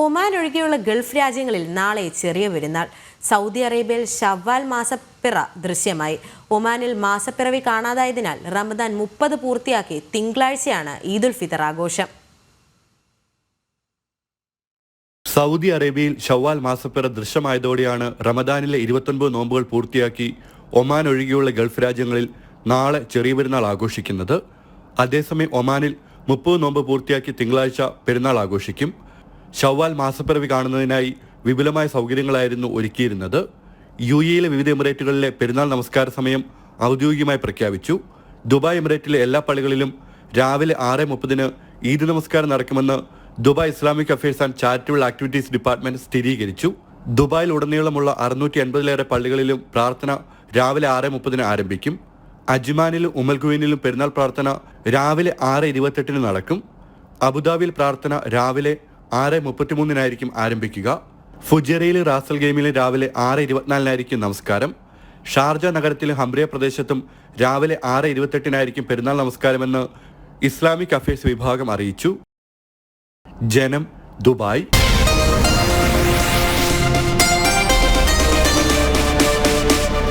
Oman ഒഴികെയുള്ള Gulf രാജ്യങ്ങളിൽ നാളെ ചെറിയ പെരുന്നാൾ. സൗദി അറേബ്യയിൽ ഷവ്വാൽ മാസപ്പിറ ദൃശ്യമായി. ഒമാനിൽ മാസപ്പിറവി കാണാതായതിനാൽ റമദാൻ മുപ്പത് പൂർത്തിയാക്കി തിങ്കളാഴ്ചയാണ് ഈദുൽ ഫിത്തർ ആഘോഷം. സൗദി അറേബ്യയിൽ ഷവ്വാൽ മാസപ്പിറ ദൃശ്യമായതോടെയാണ് റമദാനിലെ ഇരുപത്തൊൻപത് നോമ്പുകൾ പൂർത്തിയാക്കി ഒമാൻ ഒഴികെയുള്ള ഗൾഫ് രാജ്യങ്ങളിൽ നാളെ ചെറിയ പെരുന്നാൾ ആഘോഷിക്കുന്നത്. അതേസമയം ഒമാനിൽ മുപ്പത് നോമ്പ് പൂർത്തിയാക്കി തിങ്കളാഴ്ച പെരുന്നാൾ ആഘോഷിക്കും. ഷവ്വാൽ മാസപ്പിറവി കാണുന്നതിനായി വിപുലമായ സൗകര്യങ്ങളായിരുന്നു ഒരുക്കിയിരുന്നത്. യു എയിലെ വിവിധ എമിറേറ്റുകളിലെ പെരുന്നാൾ നമസ്കാര സമയം ഔദ്യോഗികമായി പ്രഖ്യാപിച്ചു. ദുബായ് എമിറേറ്റിലെ എല്ലാ പള്ളികളിലും രാവിലെ ആറ് മുപ്പതിന് ഈദ് നമസ്കാരം നടക്കുമെന്ന് Dubai Islamic affairs and charitable activities department സ്ഥിരീകരിച്ചു. ദുബായിൽ ഉടനീളമുള്ള അറുന്നൂറ്റി അൻപതിലേറെ പള്ളികളിലും പ്രാർത്ഥന രാവിലെ ആറ് മുപ്പതിന് ആരംഭിക്കും. അജ്മാനിലും ഉമൽഖുവീനിലും പെരുന്നാൾ പ്രാർത്ഥന രാവിലെ ആറ് ഇരുപത്തെട്ടിന് നടക്കും. അബുദാബിയിൽ പ്രാർത്ഥന രാവിലെ ആറ് മുപ്പത്തിമൂന്നിനായിരിക്കും ആരംഭിക്കുക. ഫുജേറയിൽ റാസൽ ഗെയിമിൽ രാവിലെ ആറ് ഇരുപത്തിനാലിനായിരിക്കും നമസ്കാരം. ഷാർജ നഗരത്തിലെ ഹംബ്രിയ പ്രദേശത്തും രാവിലെ ആറ് ഇരുപത്തെട്ടിനായിരിക്കും പെരുന്നാൾ നമസ്കാരമെന്ന് ഇസ്ലാമിക് അഫയേഴ്സ് വിഭാഗം അറിയിച്ചു. ജനം ദുബായ്.